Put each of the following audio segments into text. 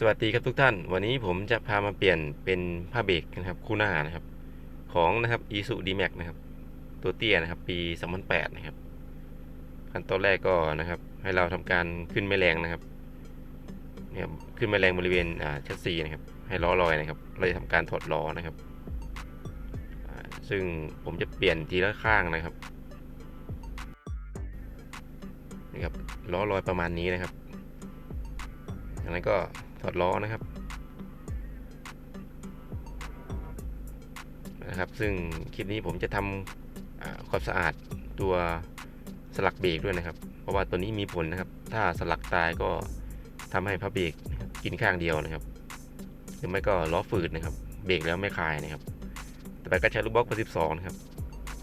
สวัสดีครับทุกท่าน วันนี้ผมจะพามาเปลี่ยนเป็นผ้าเบรกนะครับ คู่หน้านะครับ ของนะครับ i s u d m a x นะครับ ตัวเตี้ยนะครับ ปี 2008 นะครับขั้นตอนแรกก็นะครับ ให้เราทำการขึ้นแม่แรงนะครับเนี่ยขึ้นแม่แรงบริเวณอ่าชัดซีนะครับ ให้ล้อลอยนะครับ เราจะทำการถอดล้อนะครับ ซึ่งผมจะเปลี่ยนทีละข้างนะครับนี่ครับล้อลอยประมาณนี้นะครับจากนั้นก็ ถอดล้อนะครับนะครับ ซึ่งคลิปนี้ผมจะทำความสะอาดตัวสลักเบรกด้วยนะครับ เพราะว่าตัวนี้มีผลนะครับ ถ้าสลักตายก็ทำให้พระเบรกกินข้างเดียวนะครับ หรือไม่ก็ล้อฝืดนะครับ เบรกแล้วไม่คลายนะครับ ต่อไปก็ใช้ลูกบล็อกเบอร์สิบสองนะครับ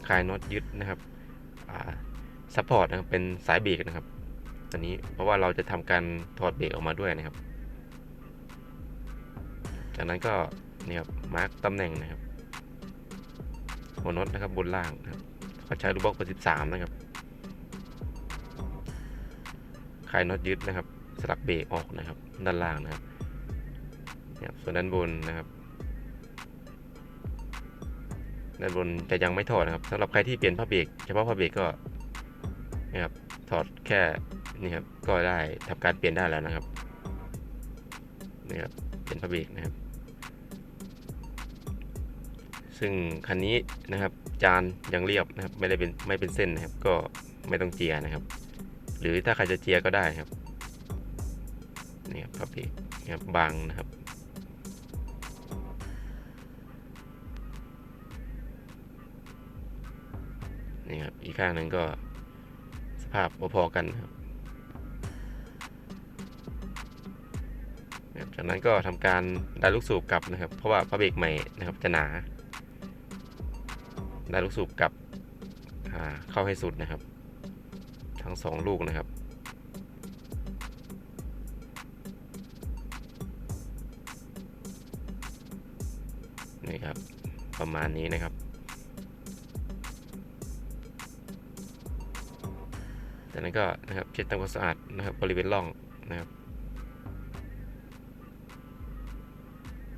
คลายน็อตยึดนะครับซัพพอร์ตนะครับเป็นสายเบรกนะครับ ตัวนี้เพราะว่าเราจะทำการถอดเบรกออกมาด้วยนะครับ จากนั้นก็เนี่ยครับมาร์กตำแหน่งนะครับหัวน็อตนะครับบนล่างนะครับเขาใช้ลูกบล็อกเบอร์สิบสามนะครับคลายน็อตยึดนะครับ สลักเบรกออกนะครับ ด้านล่างนะครับเนี่ยส่วนด้านบนนะครับด้านบนจะยังไม่ถอดนะครับสำหรับใครที่เปลี่ยนผ้าเบรกเฉพาะผ้าเบรกก็นะครับถอดแค่นี่ครับก็ได้ทำการเปลี่ยนได้แล้วนะครับนี่ครับเป็นผ้าเบรกนะครับ ซึ่งคันนี้นะครับจานยังเรียบนะครับไม่ได้เป็นไม่เป็นเส้นนะครับ ก็ไม่ต้องเจียนะครับ หรือถ้าใครจะเจียก็ได้ครับนี่ครับผ้าเบรกนะครับบางนะครับ นี่ครับอีกข้างหนึ่งก็สภาพพอๆกันนะครับจากนั้นก็ทำการได้ลูกสูบกลับนะครับ เพราะว่าพระเบรกใหม่นะครับจะหนา ได้ลูกสูบกลับเข้าให้สุดนะครับ ทั้งสองลูกนะครับ นี่ครับ ประมาณนี้นะครับ จากนั้นก็นะครับเช็ดทำความสะอาดนะครับบริเวณร่องนะครับ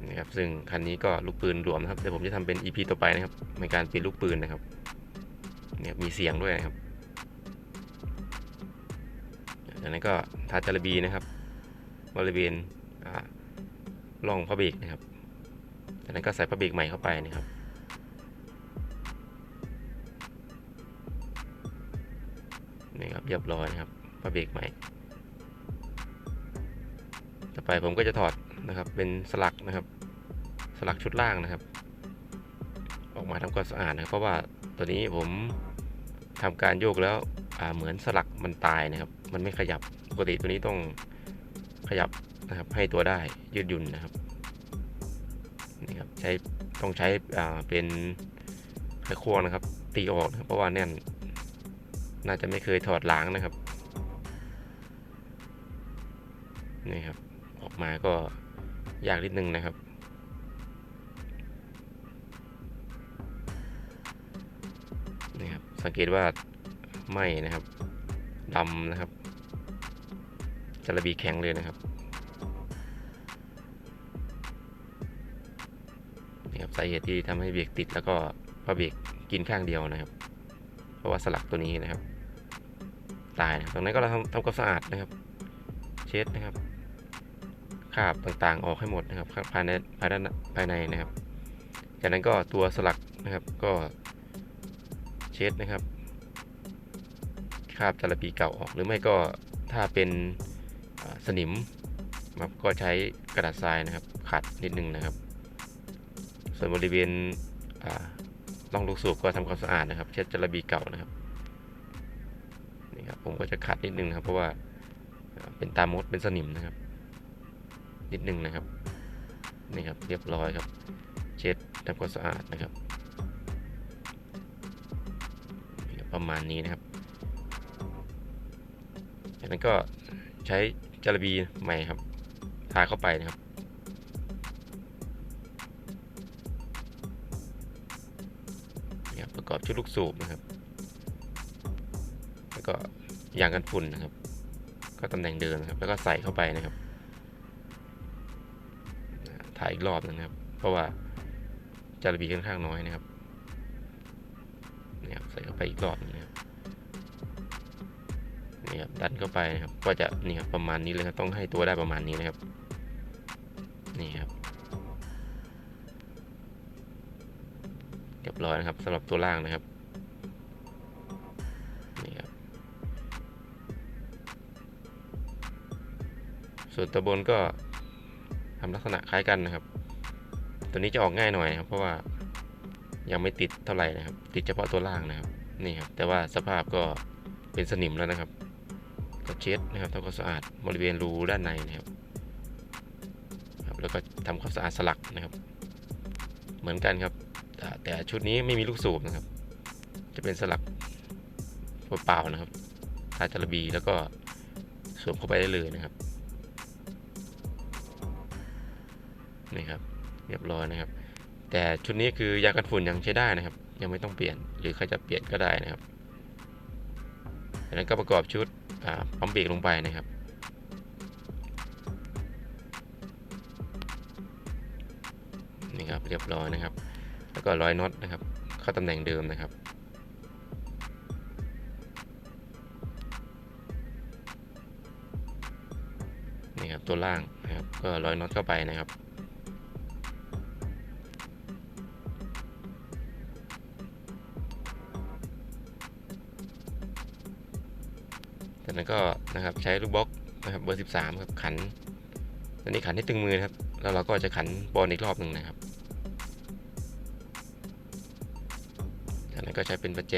นี่ครับซึ่งคันนี้ก็ลูกปืนรวมนะครับเดี๋ยวผมจะทำเป็น EP ต่อไปนะครับในการเปลี่ยนลูกปืนนะครับเนี่ยมีเสียงด้วยนะครับจากนั้นก็ทาจารบีนะครับ บริเวณอ่าร่องพระเบรกนะครับจากนั้นก็ใส่พระเบรกใหม่เข้าไปนะครับนี่ครับเรียบร้อยนะครับพระเบรกใหม่ ต่อไปผมก็จะถอดนะครับเป็นสลักนะครับ สลักชุดล่างนะครับ ออกมาทำความสะอาดนะครับเพราะว่าตัวนี้ผมทำการโยกแล้วเหมือนสลักมันตายนะครับ มันไม่ขยับปกติตัวนี้ต้องขยับนะครับ ให้ตัวได้ยืดหยุ่นนะครับนี่ครับใช้ต้องใช้เป็นไขควงนะครับ ตีออกนะครับเพราะว่าแน่น น่าจะไม่เคยถอดล้างนะครับนี่ครับ ออกมาก็ยากนิดนึงนะครับ สังเกตว่าไหมนะครับดำนะครับจระบีแข็งเลยนะครับนี่ครับสาเหตุที่ทำให้เบรกติดแล้วก็พอเบรกกินข้างเดียวนะครับ เพราะว่าสลักตัวนี้นะครับ ตายนะตรงนั้นก็เราทำทำความสะอาดนะครับ เช็ดนะครับคราบต่างๆ ออกให้หมดนะครับภายในภายในภายในนะครับ จากนั้นก็ตัวสลักนะครับก็ เช็ดนะครับคราบจระบีเก่าออกหรือไม่ก็ถ้าเป็นสนิมครับก็ใช้กระดาษทรายนะครับ ขัดนิดนึงนะครับ ส่วนบริเวณอ่าล่องลูกสูบก็ทำความสะอาดนะครับ เช็ดจระบีเก่านะครับนี่ครับผมก็จะขัดนิดนึงครับ เพราะว่าอ่าเป็นตามดเป็นสนิมนะครับ นิดนึงนะครับนี่ครับเรียบร้อยครับ เช็ดทำความสะอาดนะครับ ประมาณนี้นะครับ จากนั้นก็ใช้จระบีใหม่ครับ ทาเข้าไปนะครับประกอบชุดลูกสูบนะครับ แล้วก็ยางกันฝุ่นนะครับ ก็ตำแหน่งเดิมนะครับ แล้วก็ใส่เข้าไปนะครับ ถ่ายอีกรอบหนึงนะครับ เพราะว่าจารบีค่อนข้างน้อยนะครับเนี่ยครับใส่เข้า ไปอีกรอบนะครับนี่ครับดันเข้าไปนะครับก็จะนี่ครับประมาณนี้เลยครับต้องให้ตัวได้ประมาณนี้นะครับนี่ครับเรียบร้อยนะครับสำหรับตัวล่างนะครับนี่ครับส่วนตัวบนก็ทำลักษณะคล้ายกันนะครับ ตัวนี้จะออกง่ายหน่อยครับ เพราะว่ายังไม่ติดเท่าไหร่นะครับ ติดเฉพาะตัวล่างนะครับ นี่ครับแต่ว่าสภาพก็เป็นสนิมแล้วนะครับก็เช็ดนะครับทำความสะอาดบริเวณรูด้านในนะครับครับแล้วก็ทำความสะอาดสลักนะครับ เหมือนกันครับ แต่ชุดนี้ไม่มีลูกสูบนะครับ จะเป็นสลักเปล่าๆนะครับทาจาระบีแล้วก็สวมเข้าไปได้เลยนะครับนี่ครับ เรียบร้อยนะครับ แต่ชุดนี้คือยากันฝุ่นยังใช้ได้นะครับ ยังไม่ต้องเปลี่ยน หรือใครจะเปลี่ยนก็ได้นะครับจากนั้นก็ประกอบชุดปั๊มเบรกลงไปนะครับ นี่ครับเรียบร้อยนะครับ แล้วก็ร้อยน็อตนะครับ เข้าตำแหน่งเดิมนะครับนี่ครับตัวล่างนะครับก็ร้อยน็อตเข้าไปนะครับ กนั้นก็นะครับใช้ลูกบล็อกนะครับเบอร์ 13ครับขันอันนี้ขันให้ตึงมือนะครับ แล้วเราก็จะขันบอลอีกรอบหนึ่งนะครับจากนั้นก็ใช้เป็นประแจ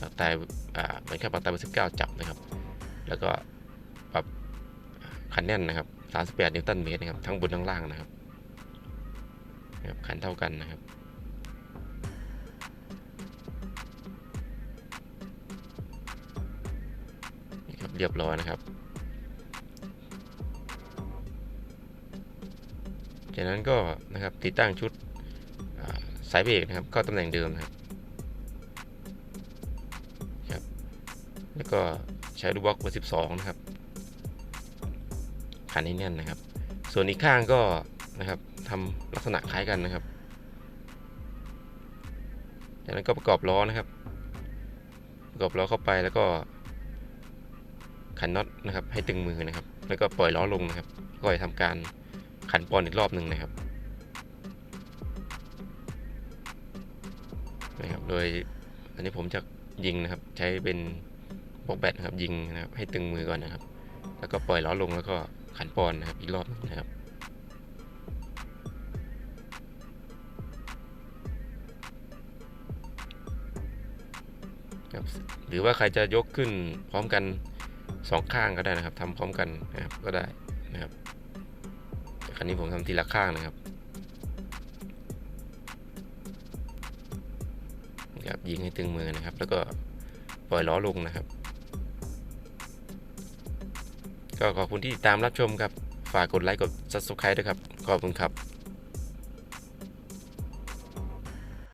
ปากตายอ่าเหมือนกับปากตายเบอร์สิบเก้าจับนะครับ แล้วก็ปรับคันแน่นนะครับสามสิบแปดนิวตันเมตรนะครับทั้งบนทั้งล่างนะครับนะครับคันเท่ากันนะครับ เรียบร้อยนะครับ จากนั้นก็นะครับติดตั้งชุดสายเบรกนะครับก็ตำแหน่งเดิมนะครับแล้วก็ใช้ลูกบล็อกเบอร์12 นะครับขันให้แน่นนะครับ ส่วนอีกข้างก็นะครับทำลักษณะคล้ายกันนะครับ จากนั้นก็ประกอบล้อนะครับ ประกอบล้อเข้าไปแล้วก็ ขันน็อตนะครับให้ตึงมือนะครับ แล้วก็ปล่อยล้อลงนะครับก็จะทำการขันปอนอีกรอบหนึ่งนะครับนะครับ โดยอันนี้ผมจะยิงนะครับ ใช้เป็นบล็อกแบตนะครับยิงนะครับ ให้ตึงมือก่อนนะครับ แล้วก็ปล่อยล้อลงแล้วก็ขันปอนนะครับอีกรอบนึงนะครับครับหรือว่าใครจะยกขึ้นพร้อมกัน สองข้างก็ได้นะครับทำพร้อมกันนะครับก็ได้นะครับครั้นี้ผมทำทีละข้างนะครับครับยิงให้ตึงมือนะครับ แล้วก็ปล่อยล้อลงนะครับ ก็ขอบคุณที่ติดตามรับชมครับ ฝากกดไลค์กด subscribe ด้วยครับ ขอบคุณครับ